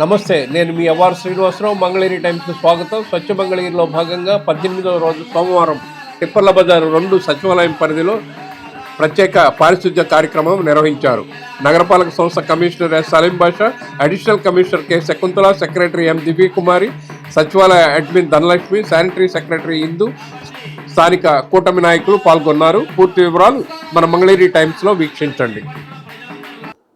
నమస్తే నేను మీ అవార్ శ్రీనివాసరావు. మంగళగిరి టైమ్స్కి స్వాగతం. స్వచ్ఛ మంగళగిరిలో భాగంగా పద్దెనిమిదవ రోజు సోమవారం టిప్పర్ల బజారు రెండు సచివాలయం పరిధిలో ప్రత్యేక పారిశుద్ధ్య కార్యక్రమం నిర్వహించారు. నగరపాలక సంస్థ commissioner S Saleem Basha additional commissioner K Shakuntala secretary M Divyakumari సచివాలయ admin Dhanalakshmi sanitary secretary Indu స్థానిక కూటమి నాయకులు పాల్గొన్నారు. పూర్తి వివరాలు మన మంగళగిరి టైమ్స్లో వీక్షించండి.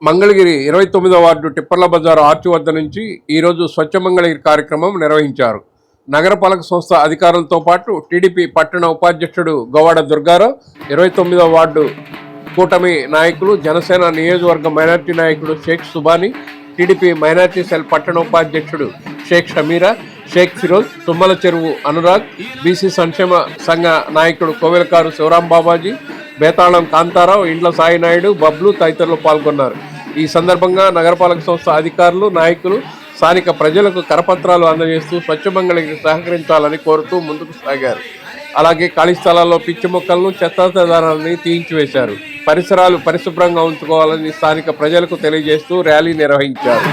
మంగళగిరి ఇరవై తొమ్మిదో వార్డు టిప్పర్ల బజార్ ఆర్చి వద్ద నుంచి ఈరోజు స్వచ్ఛ మంగళగిరి కార్యక్రమం నిర్వహించారు. నగరపాలక సంస్థ అధికారులతో పాటు టీడీపీ పట్టణ ఉపాధ్యక్షుడు గోవాడ దుర్గారావు ఇరవై తొమ్మిదో వార్డు కూటమి నాయకులు జనసేన నియోజకవర్గ మైనార్టీ నాయకుడు Sheikh Subhani TDP minority cell పట్టణ ఉపాధ్యక్షుడు షేక్ షమీరా షేక్ ఫిరోజ్ తుమ్మల చెరువు అనురాగ్ బీసీ సంక్షేమ సంఘ నాయకుడు కోవెలకారు శివరాం బాబాజీ బేతాళం కాంతారావు ఇండ్ల సాయినాయుడు బబ్లు తదితరులు పాల్గొన్నారు. ఈ సందర్భంగా నగరపాలక సంస్థ అధికారులు నాయకులు స్థానిక ప్రజలకు కరపత్రాలు అందజేస్తూ స్వచ్ఛ సహకరించాలని కోరుతూ ముందుకు సాగారు. అలాగే ఖాళీ స్థలాల్లో పిచ్చి మొక్కలను చెత్తాచెదారాన్ని తీయించివేశారు. పరిసరాలు పరిశుభ్రంగా ఉంచుకోవాలని స్థానిక ప్రజలకు తెలియజేస్తూ ర్యాలీ నిర్వహించారు.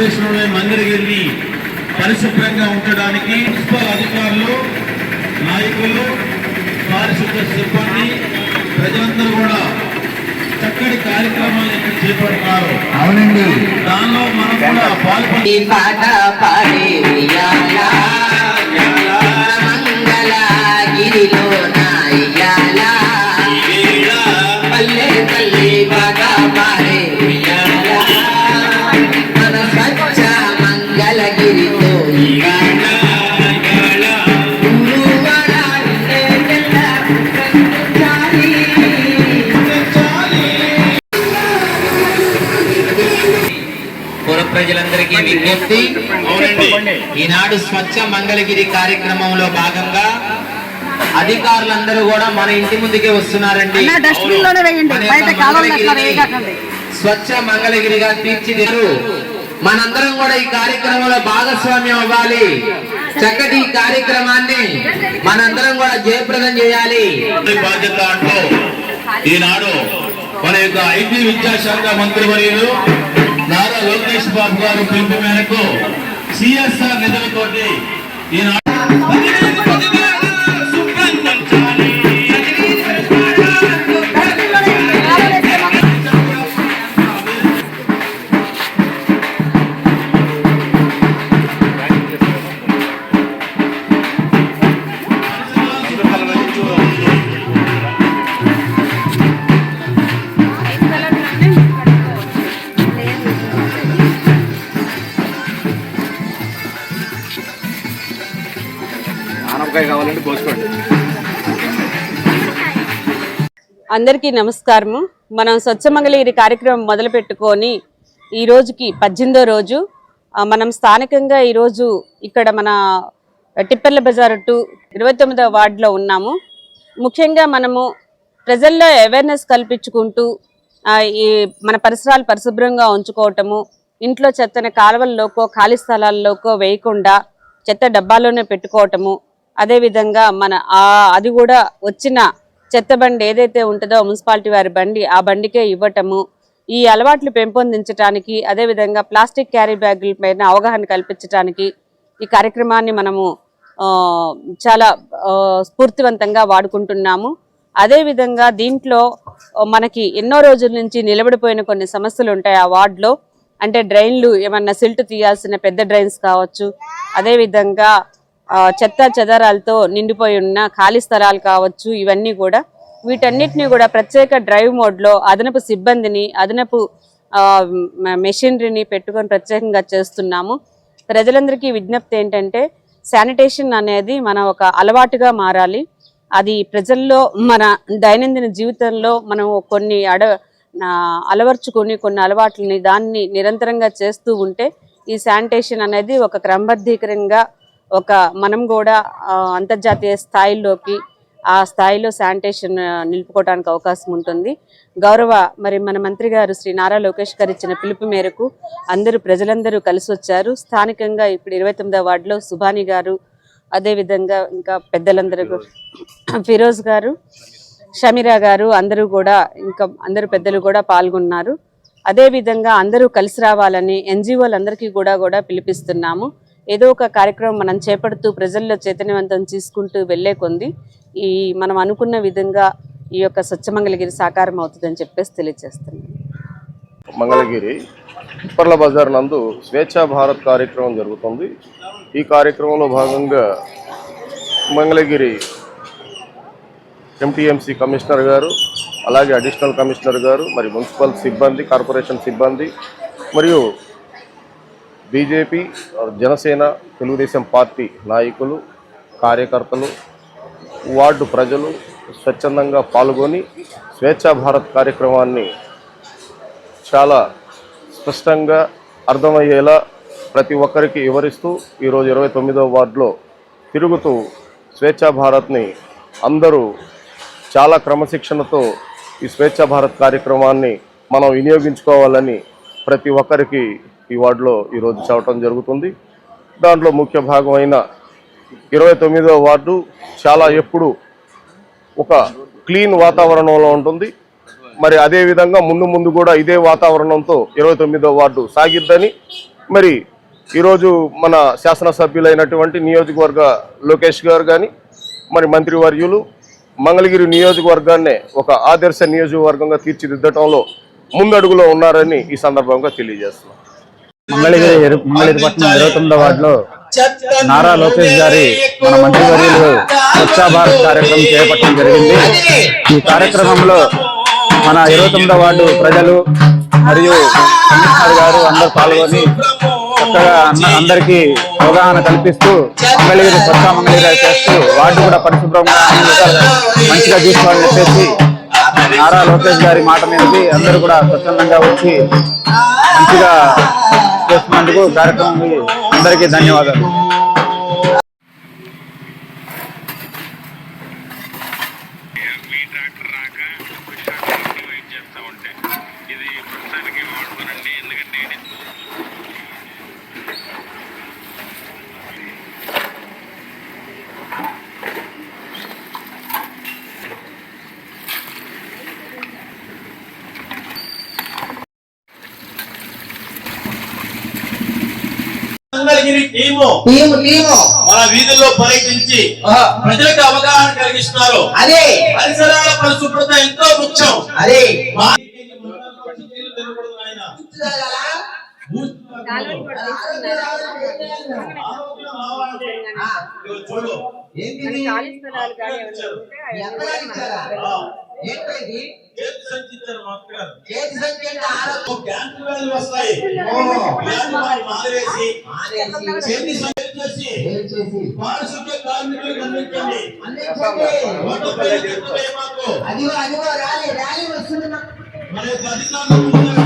ఆంధ్రప్రదేశ్లోని మంగళగిరిని పరిశుభ్రంగా ఉంచడానికి మున్సిపల్ అధికారులు నాయకులు పారిశుద్ధ సిబ్బంది ప్రజలందరూ కూడా చక్కటి కార్యక్రమాలు ఇక్కడ చేపడతారు అవునండి. దానిలో మనం కూడా పాల్పడి ప్రజలందరికీ విజ్ఞప్తి. ఈనాడు స్వచ్ఛ మంగళగిరి కార్యక్రమంలో భాగంగా అధికారులందరూ కూడా మన ఇంటి ముందుకే వస్తున్నారండి. స్వచ్ఛ మంగళగిరిగా తీర్చిదిద్దు. మనందరం కూడా ఈ కార్యక్రమంలో భాగస్వామ్యం అవ్వాలి. చక్కటి ఈ కార్యక్రమాన్ని మనందరం కూడా జయప్రదం చేయాలి. బాధ్యత అంటూ ఈనాడు మన యొక్క ఐటీ విద్యాశాఖ మంత్రి వర్యులు నారా లోకేష్ బాబు గారి పిలుపు మేరకు సిఎస్ఆర్ నిధులతోటి ఈనాడు అందరికీ నమస్కారము మనం స్వచ్ఛమంగళగిరి కార్యక్రమం మొదలు పెట్టుకొని ఈ రోజుకి పద్దెనిమిదో రోజు మనం స్థానికంగా ఈరోజు ఇక్కడ మన టిప్పర్ల బజార్ టు ఇరవై తొమ్మిదవ వార్డులో ఉన్నాము. ముఖ్యంగా మనము ప్రజల్లో అవేర్నెస్ కల్పించుకుంటూ ఈ మన పరిసరాలు పరిశుభ్రంగా ఉంచుకోవటము ఇంట్లో చెత్తని కాలువల్లోకో ఖాళీ స్థలాల్లోకో వేయకుండా చెత్త డబ్బాలోనే పెట్టుకోవటము అదేవిధంగా మన ఆ అది కూడా వచ్చిన చెత్త బండి ఏదైతే ఉంటుందో మున్సిపాలిటీ వారి బండి ఆ బండికే ఇవ్వటము ఈ అలవాట్లు పెంపొందించడానికి అదేవిధంగా ప్లాస్టిక్ క్యారీ బ్యాగుల పైన అవగాహన కల్పించడానికి ఈ కార్యక్రమాన్ని మనము చాలా స్ఫూర్తివంతంగా వాడుకుంటున్నాము. అదేవిధంగా దీంట్లో మనకి ఎన్నో రోజుల నుంచి నిలబడిపోయిన కొన్ని సమస్యలు ఉంటాయి ఆ వార్డులో. అంటే డ్రైన్లు ఏమన్నా సిల్ట్ తీయాల్సిన పెద్ద డ్రైన్స్ కావచ్చు. అదేవిధంగా చెత్త చెదారాలతో నిండిపోయి ఉన్న ఖాళీ స్థలాలు కావచ్చు ఇవన్నీ కూడా వీటన్నిటిని కూడా ప్రత్యేక డ్రైవ్ మోడ్లో అదనపు సిబ్బందిని అదనపు మెషినరీని పెట్టుకొని ప్రత్యేకంగా చేస్తున్నాము. ప్రజలందరికీ విజ్ఞప్తి ఏంటంటే శానిటేషన్ అనేది మన ఒక అలవాటుగా మారాలి. అది ప్రజల్లో మన దైనందిన జీవితంలో మనం కొన్ని అడ నా అలవర్చుకొని కొన్ని అలవాట్లని దాన్ని నిరంతరంగా చేస్తూ ఉంటే ఈ శానిటేషన్ అనేది ఒక క్రమబద్ధీకరంగా ఒక మనం కూడా అంతర్జాతీయ స్థాయిలోకి ఆ స్థాయిలో శానిటేషన్ నిలుపుకోవడానికి అవకాశం ఉంటుంది. గౌరవ మరి మన మంత్రి గారు శ్రీ నారా లోకేష్ గారు ఇచ్చిన పిలుపు మేరకు అందరూ ప్రజలందరూ కలిసి వచ్చారు స్థానికంగా ఇప్పుడు ఇరవై తొమ్మిదవ వార్డులో సుభాని గారు అదేవిధంగా ఇంకా పెద్దలందరూ ఫిరోజ్. గారు షమీరా గారు అందరూ కూడా ఇంకా అందరూ పెద్దలు కూడా పాల్గొన్నారు. అదేవిధంగా అందరూ కలిసి రావాలని ఎన్జిఓలందరికీ కూడా కూడా పిలిపిస్తున్నాము. ఏదో ఒక కార్యక్రమం మనం చేపడుతూ ప్రజల్లో చైతన్యవంతం తీసుకుంటూ వెళ్ళే కొంది ఈ మనం అనుకున్న విధంగా ఈ యొక్క స్వచ్ఛమంగళగిరి సాకారం అవుతుందని చెప్పేసి తెలియజేస్తున్నాం మంగళగిరి ఉప్పర్ల బజార్ నందు స్వేచ్ఛా భారత్ కార్యక్రమం జరుగుతుంది. ఈ కార్యక్రమంలో భాగంగా మంగళగిరి ఎంటీఎంసీ కమిషనర్ గారు అలాగే అడిషనల్ కమిషనర్ గారు మరి మున్సిపల్ సిబ్బంది కార్పొరేషన్ సిబ్బంది మరియు బీజేపీ జనసేన తెలుగుదేశం పార్టీ నాయకులు కార్యకర్తలు వార్డు ప్రజలు స్వచ్ఛందంగా పాల్గొని స్వేచ్ఛా భారత్ కార్యక్రమాన్ని చాలా స్పష్టంగా అర్థమయ్యేలా ప్రతి ఒక్కరికి వివరిస్తూ ఈరోజు ఇరవై తొమ్మిదో వార్డులో తిరుగుతూ స్వేచ్ఛా భారత్ని అందరూ చాలా క్రమశిక్షణతో ఈ స్వేచ్ఛా భారత్ కార్యక్రమాన్ని మనం వినియోగించుకోవాలని ప్రతి ఒక్కరికి ఈ వార్డులో ఈరోజు చదవటం జరుగుతుంది. దాంట్లో ముఖ్య భాగమైన ఇరవై తొమ్మిదవ వార్డు చాలా ఎప్పుడు ఒక క్లీన్ వాతావరణంలో ఉంటుంది. మరి అదేవిధంగా ముందు ముందు కూడా ఇదే వాతావరణంతో ఇరవై తొమ్మిదో వార్డు సాగిద్దని మరి ఈరోజు మన శాసనసభ్యులైనటువంటి నియోజకవర్గ లోకేష్ గారు కానీ మరి మంత్రివర్యులు మంగళగిరి నియోజకవర్గాన్నే ఒక ఆదర్శ నియోజకవర్గంగా తీర్చిదిద్దటంలో ముందడుగులో ఉన్నారని ఈ సందర్భంగా తెలియజేస్తున్నాం. మంగళగిరి ఇరు- మంగళగిరి పట్టణం ఇరవై తొమ్మిదో వార్డులో నారా లోకేష్ గారి మన మంత్రివర్యులు స్వచ్ఛ భారత్ కార్యక్రమం చేపట్టడం జరిగింది. ఈ కార్యక్రమంలో మన ఇరవై తొమ్మిదో వార్డు ప్రజలు మరియు కమిషనర్ గారు అందరూ పాల్గొని చక్కగా అన్న- అందరికీ అవగాహన కల్పిస్తూ మంగళగిరి స్వచ్ఛ మంగళగిరి చేస్తూ వార్డు కూడా పరిశుభ్రంగా మంచిగా చూసుకోవాలని చెప్పేసి నారా లోకేష్ గారి మాట మీదకి అందరూ కూడా స్వచ్ఛందంగా వచ్చి మంచిగా చేస్తున్నందుకు కార్యక్రమం అందరికీ ధన్యవాదాలు మీ ట్రాక్టర్ రాక విశాఖపట్నం వెయిట్ చేస్తూ ఉంటే ఇది ప్రస్తుతానికి వాడుకోనండి ఎందుకంటే ఇది మంగళగిరి టీము. Team team. మన వీధుల్లో పర్యటించి ప్రజలకు అవగాహన కలిగిస్తున్నారు. అదే. పరిసరాల పరిశుభ్రత ఎంతో ముఖ్యం. అదే. చూడు. ఏంటిది చేతి సంచి ఇచ్చారు మా అక్కగారు. చేతి సంఖ్య అంటే ఆరోగ్యం. ఓ క్యాన్సర్ వ్యాధులు వస్తాయి ఓ. వ్యాధులు వాళ్ళు మానేసి మానేసి చేతి సంచి చేసి ఏం చేసి పారిశుద్ధ్య కార్మికులకు అందించండి అందించండి. ఓట్ల పైన తీర్పు వేయ మాకు. అదిగో అదిగో ర్యాలీ ర్యాలీ వస్తుంది నాకు. మన యొక్క అధికారులు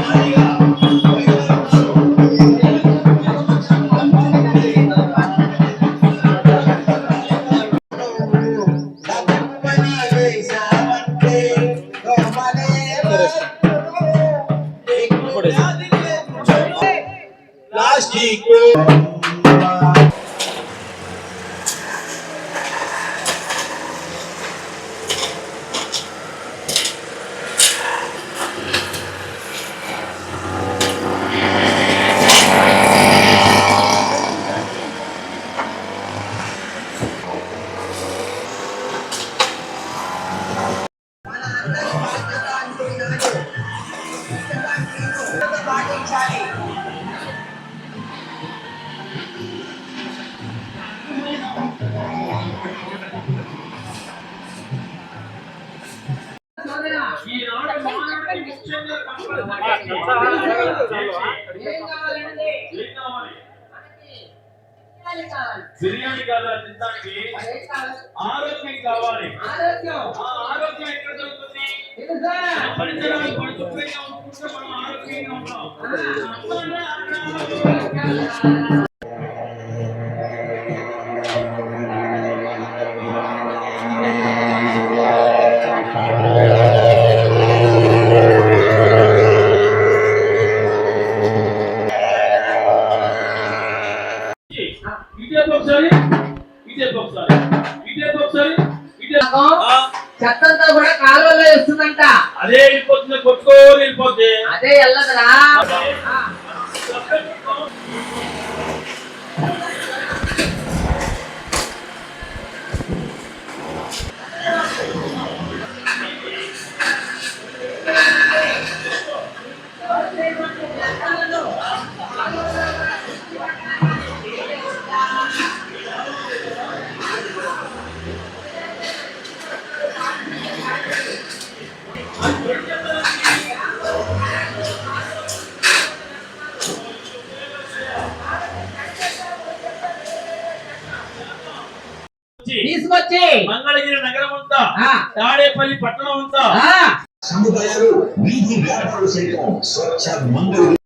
బిర్యానీ కాదా తినడానికి ఆరోగ్యం కావాలి ఆరోగ్యం ఎక్కడ దొరుకుతుంది படித்தவர்கள் వచ్చి. మంగళగిరి నగరం అంతా తాడేపల్లి పట్టణం అంతా. సముదాయాలు